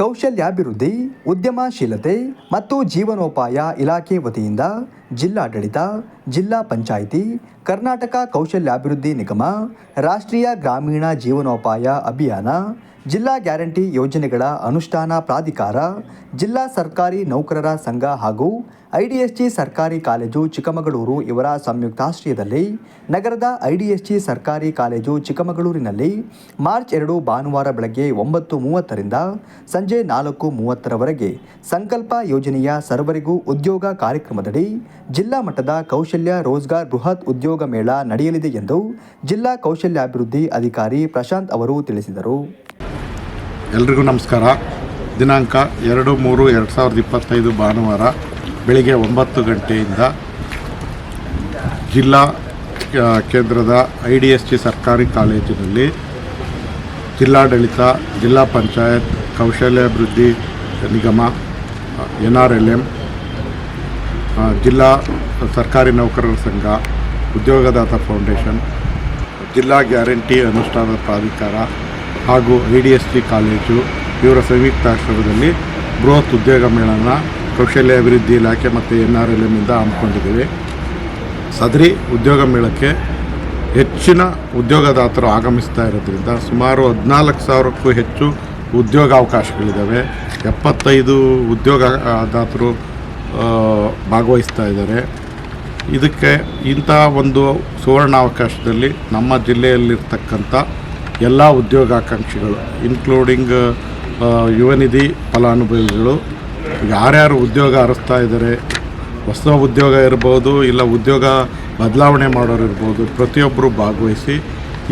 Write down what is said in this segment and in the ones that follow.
ಕೌಶಲ್ಯಾಭಿವೃದ್ಧಿ ಉದ್ಯಮಶೀಲತೆ ಮತ್ತು ಜೀವನೋಪಾಯ ಇಲಾಖೆ ವತಿಯಿಂದ ಜಿಲ್ಲಾಡಳಿತ, ಜಿಲ್ಲಾ ಪಂಚಾಯಿತಿ, ಕರ್ನಾಟಕ ಕೌಶಲ್ಯಾಭಿವೃದ್ಧಿ ನಿಗಮ, ರಾಷ್ಟ್ರೀಯ ಗ್ರಾಮೀಣ ಜೀವನೋಪಾಯ ಅಭಿಯಾನ, ಜಿಲ್ಲಾ ಗ್ಯಾರಂಟಿ ಯೋಜನೆಗಳ ಅನುಷ್ಠಾನ ಪ್ರಾಧಿಕಾರ, ಜಿಲ್ಲಾ ಸರ್ಕಾರಿ ನೌಕರರ ಸಂಘ ಹಾಗೂ ಐಡಿಎಸ್ಜಿ ಸರ್ಕಾರಿ ಕಾಲೇಜು ಚಿಕ್ಕಮಗಳೂರು ಇವರ ಸಂಯುಕ್ತಾಶ್ರಯದಲ್ಲಿ ನಗರದ ಐಡಿಎಸ್ಜಿ ಸರ್ಕಾರಿ ಕಾಲೇಜು ಚಿಕ್ಕಮಗಳೂರಿನಲ್ಲಿ ಮಾರ್ಚ್ ಎರಡು ಭಾನುವಾರ ಬೆಳಗ್ಗೆ ಒಂಬತ್ತು ಮೂವತ್ತರಿಂದ ಸಂಜೆ ನಾಲ್ಕು ಮೂವತ್ತರವರೆಗೆ ಸಂಕಲ್ಪ ಯೋಜನೆಯ ಸರ್ವರಿಗೂ ಉದ್ಯೋಗ ಕಾರ್ಯಕ್ರಮದಡಿ ಜಿಲ್ಲಾ ಮಟ್ಟದ ಕೌಶಲ್ಯ ರೋಜ್ಗಾರ್ ಬೃಹತ್ ಉದ್ಯೋಗ ಮೇಳ ನಡೆಯಲಿದೆ ಎಂದು ಜಿಲ್ಲಾ ಕೌಶಲ್ಯಾಭಿವೃದ್ಧಿ ಅಧಿಕಾರಿ ಪ್ರಶಾಂತ್ ಅವರು ತಿಳಿಸಿದರು. ಎಲ್ರಿಗೂ ನಮಸ್ಕಾರ. ದಿನಾಂಕ ಎರಡು ಮೂರು ಎರಡು ಸಾವಿರದ ಇಪ್ಪತ್ತೈದು ಭಾನುವಾರ ಬೆಳಿಗ್ಗೆ ಒಂಬತ್ತು ಗಂಟೆಯಿಂದ ಜಿಲ್ಲಾ ಕೇಂದ್ರದ ಐ ಡಿ ಎಸ್ ಜಿ ಸರ್ಕಾರಿ ಕಾಲೇಜಿನಲ್ಲಿ ಜಿಲ್ಲಾಡಳಿತ, ಜಿಲ್ಲಾ ಪಂಚಾಯತ್, ಕೌಶಲ್ಯಾಭಿವೃದ್ಧಿ ನಿಗಮ, ಎನ್ ಆರ್ ಎಲ್ ಎಂ ಜಿಲ್ಲಾ ಸರ್ಕಾರಿ ನೌಕರರ ಸಂಘ, ಉದ್ಯೋಗದಾತ ಫೌಂಡೇಶನ್, ಜಿಲ್ಲಾ ಗ್ಯಾರಂಟಿ ಅನುಷ್ಠಾನ ಪ್ರಾಧಿಕಾರ ಹಾಗೂ E D S T college ಇವರ ಸಂಯುಕ್ತಾಶ್ರಮದಲ್ಲಿ ಬೃಹತ್ ಉದ್ಯೋಗ ಮೇಳನ ಕೌಶಲ್ಯ ಅಭಿವೃದ್ಧಿ ಇಲಾಖೆ ಮತ್ತು ಎನ್ ಆರ್ ಎಲ್ ಎಮ್ಮಿಂದ ಹಮ್ಮಿಕೊಂಡಿದ್ದೀವಿ. ಸದರಿ ಉದ್ಯೋಗ ಮೇಳಕ್ಕೆ ಹೆಚ್ಚಿನ ಉದ್ಯೋಗದಾತರು ಆಗಮಿಸ್ತಾ ಇರೋದ್ರಿಂದ ಸುಮಾರು ಹದಿನಾಲ್ಕು ಸಾವಿರಕ್ಕೂ ಹೆಚ್ಚು ಉದ್ಯೋಗಾವಕಾಶಗಳಿದ್ದಾವೆ. ಎಪ್ಪತ್ತೈದು ಉದ್ಯೋಗದಾತರು ಭಾಗವಹಿಸ್ತಾ ಇದ್ದಾರೆ. ಇದಕ್ಕೆ ಇಂಥ ಒಂದು ಸುವರ್ಣಾವಕಾಶದಲ್ಲಿ ನಮ್ಮ ಜಿಲ್ಲೆಯಲ್ಲಿರ್ತಕ್ಕಂಥ ಎಲ್ಲ ಉದ್ಯೋಗಾಕಾಂಕ್ಷಿಗಳು ಇನ್ಕ್ಲೂಡಿಂಗ್ ಯುವನಿಧಿ ಫಲಾನುಭವಿಗಳು ಯಾರ್ಯಾರು ಉದ್ಯೋಗ ಅರಸ್ತಾ ಇದ್ದಾರೆ, ಹೊಸ ಉದ್ಯೋಗ ಇರ್ಬೋದು, ಇಲ್ಲ ಉದ್ಯೋಗ ಬದಲಾವಣೆ ಮಾಡೋರು ಇರ್ಬೋದು ಪ್ರತಿಯೊಬ್ಬರು ಭಾಗವಹಿಸಿ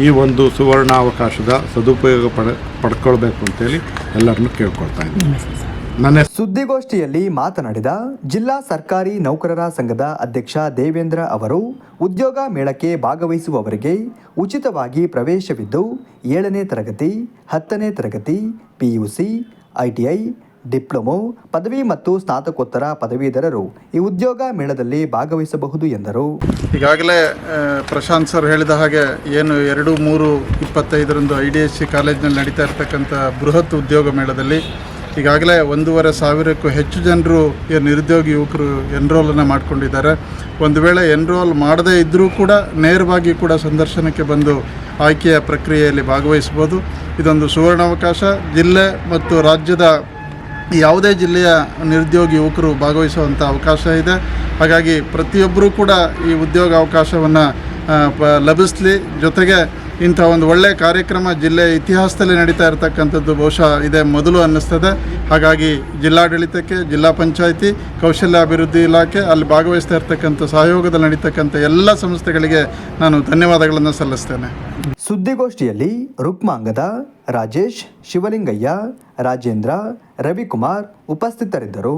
ಈ ಒಂದು ಸುವರ್ಣಾವಕಾಶದ ಸದುಪಯೋಗ ಪಡ, ಪಡ್ಕೊಳ್ಬೇಕು ಅಂತೇಳಿ ಎಲ್ಲರನ್ನೂ ಕೇಳ್ಕೊಳ್ತಾ ಇದ್ದೀನಿ. ನನ್ನ ಸುದ್ದಿಗೋಷ್ಠಿಯಲ್ಲಿ ಮಾತನಾಡಿದ ಜಿಲ್ಲಾ ಸರ್ಕಾರಿ ನೌಕರರ ಸಂಘದ ಅಧ್ಯಕ್ಷ ದೇವೇಂದ್ರ ಅವರು ಉದ್ಯೋಗ ಮೇಳಕ್ಕೆ ಭಾಗವಹಿಸುವವರಿಗೆ ಉಚಿತವಾಗಿ ಪ್ರವೇಶವಿದ್ದು ಏಳನೇ ತರಗತಿ ಹತ್ತನೇ ತರಗತಿ ಪಿಯುಸಿ ಐಟಿಐ ಡಿಪ್ಲೊಮೊ ಪದವಿ ಮತ್ತು ಸ್ನಾತಕೋತ್ತರ ಪದವೀಧರರು ಈ ಉದ್ಯೋಗ ಮೇಳದಲ್ಲಿ ಭಾಗವಹಿಸಬಹುದು ಎಂದರು. ಈಗಾಗಲೇ ಪ್ರಶಾಂತ್ ಸರ್ ಹೇಳಿದ ಹಾಗೆ ಏನು ಎರಡು ಮೂರು ಇಪ್ಪತ್ತೈದರಂದು ಐ ಡಿ ಎಸ್ ಸಿ ಕಾಲೇಜಿನಲ್ಲಿ ನಡೀತಾ ಇರತಕ್ಕಂಥ ಬೃಹತ್ ಉದ್ಯೋಗ ಮೇಳದಲ್ಲಿ ಈಗಾಗಲೇ ಒಂದೂವರೆ ಸಾವಿರಕ್ಕೂ ಹೆಚ್ಚು ಜನರು ನಿರುದ್ಯೋಗಿ ಯುವಕರು ಎನ್ರೋಲನ್ನು ಮಾಡಿಕೊಂಡಿದ್ದಾರೆ. ಒಂದು ವೇಳೆ ಎನ್ರೋಲ್ ಮಾಡದೇ ಇದ್ದರೂ ಕೂಡ ನೇರವಾಗಿ ಕೂಡ ಸಂದರ್ಶನಕ್ಕೆ ಬಂದು ಆಯ್ಕೆಯ ಪ್ರಕ್ರಿಯೆಯಲ್ಲಿ ಭಾಗವಹಿಸ್ಬೋದು ಇದೊಂದು ಸುವರ್ಣಾವಕಾಶ. ಜಿಲ್ಲೆ ಮತ್ತು ರಾಜ್ಯದ ಯಾವುದೇ ಜಿಲ್ಲೆಯ ನಿರುದ್ಯೋಗಿ ಯುವಕರು ಭಾಗವಹಿಸುವಂಥ ಅವಕಾಶ ಇದೆ. ಹಾಗಾಗಿ ಪ್ರತಿಯೊಬ್ಬರೂ ಕೂಡ ಈ ಉದ್ಯೋಗ ಅವಕಾಶವನ್ನು ಲಭಿಸಲಿ. ಜೊತೆಗೆ ಇಂಥ ಒಂದು ಒಳ್ಳೆಯ ಕಾರ್ಯಕ್ರಮ ಜಿಲ್ಲೆ ಇತಿಹಾಸದಲ್ಲಿ ನಡೀತಾ ಇರತಕ್ಕಂಥದ್ದು ಬಹುಶಃ ಇದೇ ಮೊದಲು ಅನ್ನಿಸ್ತದೆ. ಹಾಗಾಗಿ ಜಿಲ್ಲಾಡಳಿತಕ್ಕೆ, ಜಿಲ್ಲಾ ಪಂಚಾಯಿತಿ, ಕೌಶಲ್ಯಾಭಿವೃದ್ಧಿ ಇಲಾಖೆ ಅಲ್ಲಿ ಭಾಗವಹಿಸ್ತಾ ಇರತಕ್ಕಂಥ ಸಹಯೋಗದಲ್ಲಿ ನಡೀತಕ್ಕಂಥ ಎಲ್ಲ ಸಂಸ್ಥೆಗಳಿಗೆ ನಾನು ಧನ್ಯವಾದಗಳನ್ನು ಸಲ್ಲಿಸ್ತೇನೆ. ಸುದ್ದಿಗೋಷ್ಠಿಯಲ್ಲಿ ರುಕ್ಮಾಂಗದ ರಾಜೇಶ್, ಶಿವಲಿಂಗಯ್ಯ, ರಾಜೇಂದ್ರ, ರವಿಕುಮಾರ್ ಉಪಸ್ಥಿತರಿದ್ದರು.